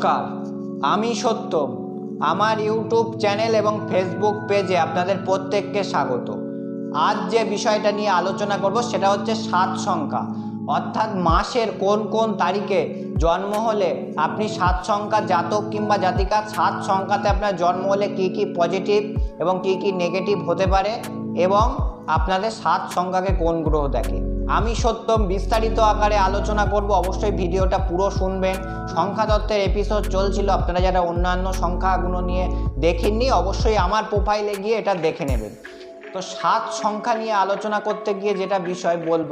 নমস্কার। আমি সত্যম। আমার ইউটিউব চ্যানেল এবং ফেসবুক পেজে আপনাদের প্রত্যেককে স্বাগত। আজ যে বিষয়টা নিয়ে আলোচনা করব সেটা হচ্ছে সাত সংখ্যা। অর্থাৎ মাসের কোন কোন তারিখে জন্ম হলে আপনি সাত সংখ্যা জাতক কিংবা জাতিকা, সাত সংখ্যাতে আপনার জন্ম হলে কি কি পজিটিভ এবং কি কি নেগেটিভ হতে পারে এবং আপনাদের সাত সংখ্যাকে কোন গ্রহ দেখে। আমি সত্যম বিস্তারিত আকারে আলোচনা করব। অবশ্যই ভিডিওটা পুরো শুনবেন। সংখ্যা তত্ত্বের এপিসোড চলছিল। আপনারা যারা অন্যান্য সংখ্যাগুলো নিয়ে দেখেননি, অবশ্যই আমার প্রোফাইলে গিয়ে এটা দেখে নেবেন। তো সাত সংখ্যা নিয়ে আলোচনা করতে গিয়ে যেটা বিষয় বলব,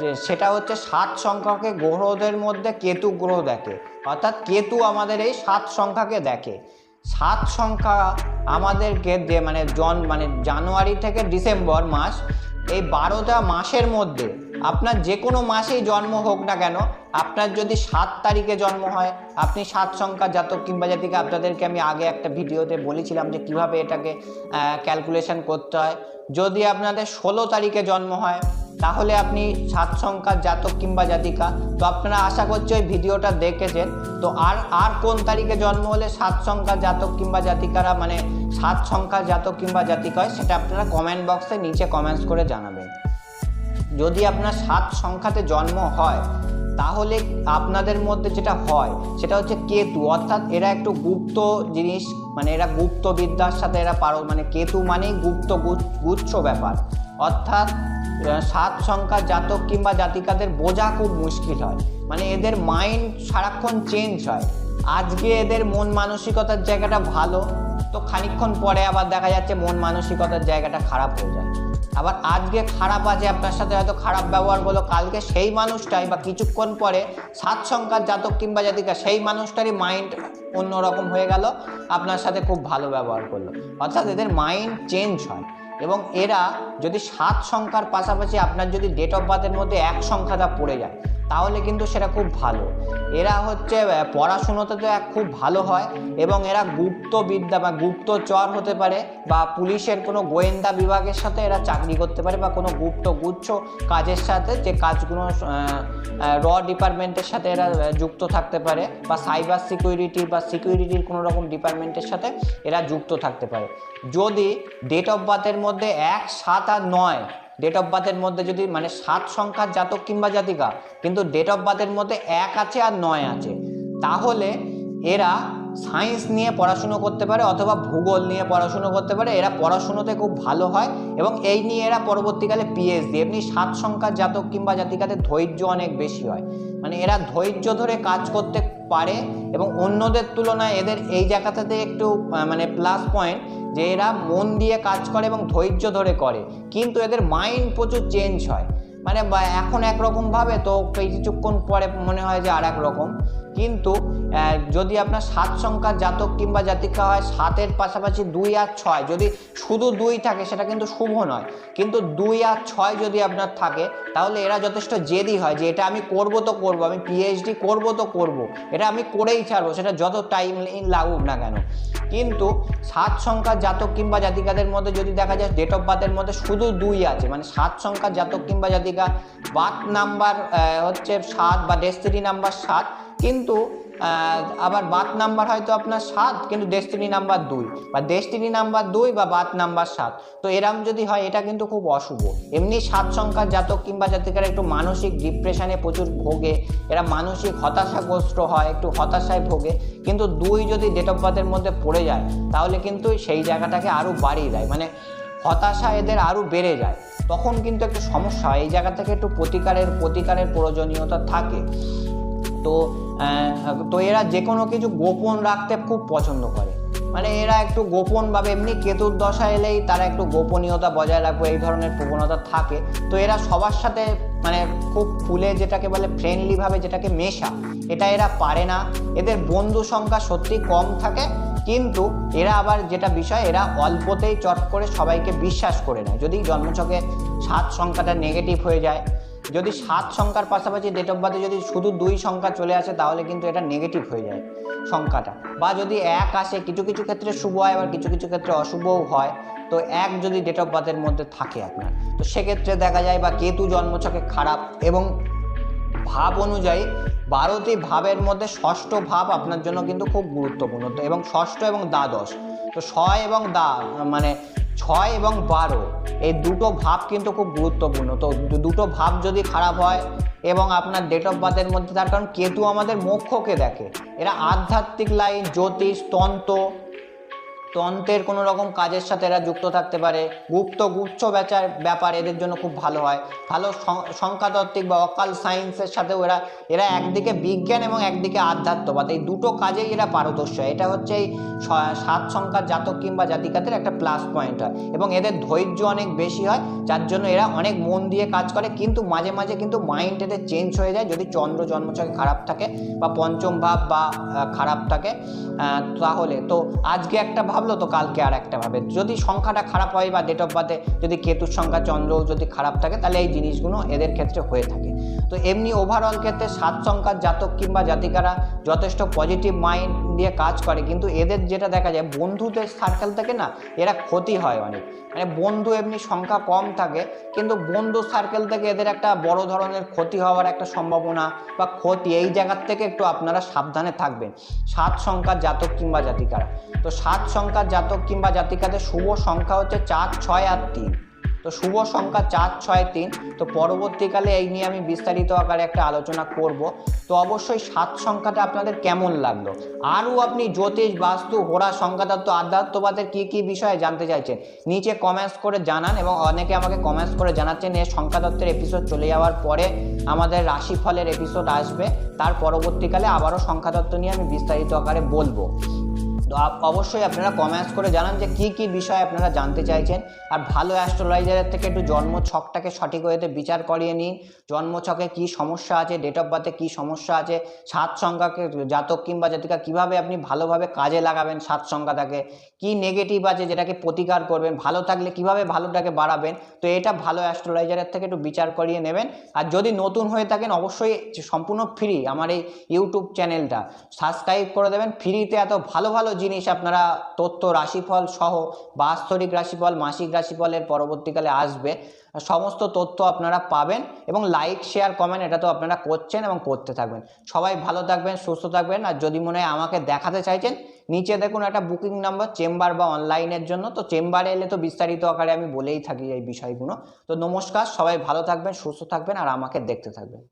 যে সেটা হচ্ছে সাত সংখ্যাকে গ্রহদের মধ্যে কেতু গ্রহ দেখে। অর্থাৎ কেতু আমাদের এই সাত সংখ্যাকে দেখে। সাত সংখ্যা আমাদেরকে মানে জন মানে জানুয়ারি থেকে ডিসেম্বর মাস, এই বারোটা মাসের মধ্যে আপনার যে কোনো মাসেই জন্ম হোক না কেন, আপনার যদি সাত তারিখে জন্ম হয়, আপনি সাত সংখ্যা জাতক কিংবা জাতিকে, আপনাদেরকে আমি আগে একটা ভিডিওতে বলেছিলাম যে কীভাবে এটাকে ক্যালকুলেশন করতে হয়। যদি আপনাদের ষোলো তারিখে জন্ম হয়, তাহলে আপনি সাত সংখ্যার জাতক কিংবা জাতিকা। তো আপনারা আশা করছি ওই ভিডিওটা দেখেছেন। তো আর আর কোন তারিখে জন্ম হলে সাত সংখ্যার জাতক কিংবা জাতিকারা মানে সাত সংখ্যার জাতক কিংবা জাতিকা হয়, সেটা আপনারা কমেন্ট বক্সে নিচে কমেন্টস করে জানাবেন। যদি আপনার সাত সংখ্যাতে জন্ম হয়, তাহলে আপনাদের মধ্যে যেটা হয়, সেটা হচ্ছে কেতু। অর্থাৎ এরা একটু গুপ্ত জিনিস মানে এরা গুপ্ত বিদ্যার সাথে এরা পারো মানে কেতু মানেই গুপ্ত গুচ্ছ- ব্যাপার। অর্থাৎ সাত সংখ্যার জাতক কিংবা জাতিকাদের বোঝা খুব মুশকিল হয়। মানে এদের মাইন্ড সারাক্ষণ চেঞ্জ হয়। আজকে এদের মন মানসিকতার জায়গাটা ভালো তো খানিকক্ষণ পরে আবার দেখা যাচ্ছে মন মানসিকতার জায়গাটা খারাপ হয়ে যায়। আবার আজকে খারাপ আছে, আপনার সাথে হয়তো খারাপ ব্যবহার করল কালকে সেই মানুষটাই বা কিছুক্ষণ পরে সাত সংখ্যার জাতক কিংবা জাতিকা, সেই মানুষটারই মাইন্ড অন্যরকম হয়ে গেল, আপনার সাথে খুব ভালো ব্যবহার করল। অর্থাৎ এদের মাইন্ড চেঞ্জ হয়। এবং এরা যদি সাত সংখ্যার পাশাপাশি আপনার যদি ডেট অফ বার্থের মধ্যে এক সংখ্যাটা পড়ে যায় তাহলে কিন্তু সেটা খুব ভালো। এরা হচ্ছে পড়াশুনোতে তো এক খুব ভালো হয় এবং এরা গুপ্ত বিদ্যা বা গুপ্তচর হতে পারে বা পুলিশের কোনো গোয়েন্দা বিভাগের সাথে এরা চাকরি করতে পারে বা কোনো গুপ্ত গুচ্ছ কাজের সাথে যে কাজগুলো র ডিপার্টমেন্টের সাথে এরা যুক্ত থাকতে পারে বা সাইবার সিকিউরিটি বা সিকিউরিটির কোনো রকম ডিপার্টমেন্টের সাথে এরা যুক্ত থাকতে পারে। যদি ডেট অফ বার্থের মধ্যে এক, সাত আর নয় ডেট অফ বার্থের মধ্যে যদি মানে সাত সংখ্যার জাতক কিংবা জাতিকা, কিন্তু ডেট অফ বার্থের মধ্যে এক আছে আর নয় আছে, তাহলে এরা সায়েন্স নিয়ে পড়াশুনো করতে পারে অথবা ভূগোল নিয়ে পড়াশুনো করতে পারে, এরা পড়াশুনোতে খুব ভালো হয় এবং এই নিয়ে এরা পরবর্তীকালে পিএইচডি এমনি সাত সংখ্যার জাতক কিংবা জাতিকাতে ধৈর্য অনেক বেশি হয়। মানে এরা ধৈর্য ধরে কাজ করতে পারে এবং অন্যদের তুলনায় এদের এই জায়গাটাতে একটু মানে প্লাস পয়েন্ট যে এরা মন দিয়ে কাজ করে এবং ধৈর্য ধরে করে। কিন্তু এদের মাইন্ড প্রচুর চেঞ্জ হয়। মানে এখন একরকমভাবে তো কিছুক্ষণ পরে মনে হয় যে আর এক রকম। কিন্তু যদি আপনার সাত সংখ্যার জাতক কিংবা জাতিকা হয়, সাতের পাশাপাশি দুই আর ছয়, যদি শুধু দুই থাকে, সেটা কিন্তু শুভ নয়। কিন্তু দুই আর ছয় যদি আপনার থাকে, তাহলে এরা যথেষ্ট জেদি হয় যে এটা আমি করব তো করব, আমি পিএইচডি করব তো করব, এটা আমি করেই ছাড়বো, সেটা যত টাইম লাগুক না কেন। কিন্তু সাত সংখ্যার জাতক কিংবা জাতিকাদের মধ্যে যদি দেখা যায় ডেট অফ বার্থের মধ্যে শুধু দুই আছে মানে সাত সংখ্যার জাতক কিংবা জাতিকা, বার্থ নাম্বার হচ্ছে সাত বা ডেস্টিনি নাম্বার সাত কিন্তু আবার বাত নাম্বার হয়তো আপনার সাত, কিন্তু ডেস্টিনি নাম্বার দুই। বা ডেস্টিনি নাম্বার দুই বা বাত নাম্বার সাত। তো এরম যদি হয়, এটা কিন্তু খুব অশুভ। এমনি সাত সংখ্যার জাতক কিংবা জাতিকারা একটু মানসিক ডিপ্রেশনে প্রচুর ভোগে। এরা মানসিক হতাশাগ্রস্ত হয়, একটু হতাশায় ভোগে। কিন্তু দুই যদি ডেট অফ বার্থের মধ্যে পড়ে যায়, তাহলে কিন্তু সেই জায়গাটাকে আরও বাড়িয়ে দেয়। মানে হতাশা এদের আরও বেড়ে যায়। তখন কিন্তু একটু সমস্যা এই জায়গা থেকে একটু প্রতিকারের প্রতিকারের প্রয়োজনীয়তা থাকে। তো তো এরা যে কোনো কিছু গোপন রাখতে খুব পছন্দ করে। মানে এরা একটু গোপনভাবে এমনি কেতুর দশা এলেই তারা একটু গোপনীয়তা বজায় রাখবে, এই ধরনের প্রবণতা থাকে। তো এরা সবার সাথে মানে খুব ফুলে যেটাকে বলে ফ্রেন্ডলিভাবে যেটাকে মেশা, এটা এরা পারে না। এদের বন্ধু সংখ্যা সত্যি কম থাকে, কিন্তু এরা আবার যেটা বিষয়, এরা অল্পতেই চট করে সবাইকে বিশ্বাস করে নেয়। যদি জন্মছকে সাত সংখ্যাটা নেগেটিভ হয়ে যায় যদি সাত সংখ্যার পাশাপাশি ডেট অফ বার্থে যদি শুধু দুই সংখ্যা চলে আসে, তাহলে কিন্তু এটা নেগেটিভ হয়ে যায় সংখ্যাটা। বা যদি এক আসে, কিছু কিছু ক্ষেত্রে শুভ হয়, আবার কিছু কিছু ক্ষেত্রে অশুভও হয়, তো এক যদি ডেট অফ বার্থের মধ্যে থাকে আপনার। তো সেক্ষেত্রে দেখা যায় বা কেতু জন্মছকে খারাপ এবং ভাব অনুযায়ী বারোটি ভাবের মধ্যে ষষ্ঠ ভাব আপনার জন্য কিন্তু খুব গুরুত্বপূর্ণ। এবং ষষ্ঠ এবং দ্বাদশ। তো ছয় এবং দা মানে ছয় এবং বারো, এই দুটো ভাব কিন্তু খুব গুরুত্বপূর্ণ। তো দুটো ভাব যদি খারাপ হয় এবং আপনার ডেট অফ বার্থের মধ্যে তার কারণ কেতু আমাদের মোক্ষকে দেখে। এরা আধ্যাত্মিক লাইন জ্যোতিষ, তন্ত্র তন্ত্রের কোনো রকম কাজের সাথে এরা যুক্ত থাকতে পারে। গুপ্ত, গুচ্ছ ব্যাচার ব্যাপার এদের জন্য খুব ভালো হয়। ভালো সংখ্যাতাত্ত্বিক বা অকাল সায়েন্সের সাথেও এরা এরা একদিকে বিজ্ঞান এবং একদিকে আধ্যাত্মবাদ। এই দুটো কাজেই এরা পারদর্শী এটা হচ্ছে এই সাত সংখ্যার জাতক কিংবা জাতিকাদের একটা প্লাস পয়েন্ট হয় এবং এদের ধৈর্য অনেক বেশি হয়, যার জন্য এরা অনেক মন দিয়ে কাজ করে, কিন্তু মাঝে মাঝে কিন্তু মাইন্ড এদের চেঞ্জ হয়ে যায়। যদি চন্দ্র জন্মছকে খারাপ থাকে বা পঞ্চম ভাব বা খারাপ থাকে তাহলে। তো আজকে একটা ভাবলো তো কালকে আর একটা ভাবে। যদি সংখ্যাটা খারাপ হয় বা ডেট অফ বার্থে যদি কেতুর সংখ্যা চন্দ্র যদি খারাপ থাকে, তাহলে এই জিনিসগুলো এদের ক্ষেত্রে হয়ে থাকে। তো এমনি ওভারঅল ক্ষেত্রে সাত সংখ্যার জাতক কিংবা জাতিকারা যথেষ্ট পজিটিভ মাইন্ড দিয়ে কাজ করে, কিন্তু এদের যেটা দেখা যায়, বন্ধুদের সার্কেল থেকে না এরা ক্ষতি হয় অনেক। মানে বন্ধু এমনি সংখ্যা কম থাকে, কিন্তু বন্ধু সার্কেল থেকে এদের একটা বড় ধরনের ক্ষতি হওয়ার একটা সম্ভাবনা বা ক্ষতি, এই জায়গার থেকে একটু আপনারা সাবধানে থাকবেন। সাত সংখ্যার জাতক কিংবা জাতিকারা। তো সাত সংখ্যার জাতক কিংবা জাতিকাদের শুভ সংখ্যা হচ্ছে চার, ছয় আর তিন। তো শুভ সংখ্যা চার, ছয়, তিন। তো পরবর্তীকালে এই নিয়ে আমি বিস্তারিত আকারে একটা আলোচনা করব। তো অবশ্যই সাত সংখ্যাটা আপনাদের কেমন লাগল? আরও আপনি জ্যোতিষ, বাস্তু, হোরা, সংখ্যাতত্ত্ব, আধ্যাত্মবাদের কী কী বিষয়ে জানতে চাইছেন, নিচে কমেন্টস করে জানান এবং অনেকে আমাকে কমেন্টস করে জানাচ্ছেন এর সংখ্যাতত্ত্বের এপিসোড চলে যাওয়ার পরে আমাদের রাশিফলের এপিসোড আসবে। তার পরবর্তীকালে আবারও সংখ্যাতত্ত্ব নিয়ে আমি বিস্তারিত আকারে বলব। তো অবশ্যই আপনারা কমেন্টস করে জানান যে কি কি বিষয় আপনারা জানতে চাইছেন। আর ভালো অ্যাস্ট্রোলজারের থেকে একটু জন্ম ছকটাকে সঠিক ওয়েতে বিচার করিয়ে নিন। জন্ম ছকে কী সমস্যা আছে ডেট অফ বার্থে কী সমস্যা আছে, সাত সংখ্যাকে জাতক কিংবা জাতিকা কীভাবে আপনি ভালোভাবে কাজে লাগাবেন সাত সংখ্যাটাকে, কি নেগেটিভ আছে যেটাকে প্রতিকার করবেন, ভালো থাকলে কীভাবে ভালোটাকে বাড়াবেন, তো এটা ভালো অ্যাস্ট্রোলজারের থেকে একটু বিচার করিয়ে নেবেন। আর যদি নতুন হয়ে থাকেন অবশ্যই সম্পূর্ণ ফ্রি আমার এই ইউটিউব চ্যানেলটা সাবস্ক্রাইব করে দেবেন ফ্রিতে এত ভালো ভালো জিনিস আপনারা তথ্য, রাশিফল সহ বাস্তরিক রাশিফল, মাসিক রাশিফলের পরবর্তীকালে আসবে। সমস্ত তথ্য আপনারা পাবেন এবং লাইক শেয়ার কমেন্ট এটা তো আপনারা করছেন এবং করতে থাকবেন। সবাই ভালো থাকবেন, সুস্থ থাকবেন আর যদি মনে হয় আমাকে দেখাতে চাইছেন, নিচে দেখুন একটা বুকিং নাম্বার চেম্বার বা অনলাইনের জন্য। তো চেম্বারে এলে তো বিস্তারিত আকারে আমি বলেই থাকি এই বিষয়গুলো। তো নমস্কার, সবাই ভালো থাকবেন, সুস্থ থাকবেন আর আমাকে দেখতে থাকবেন।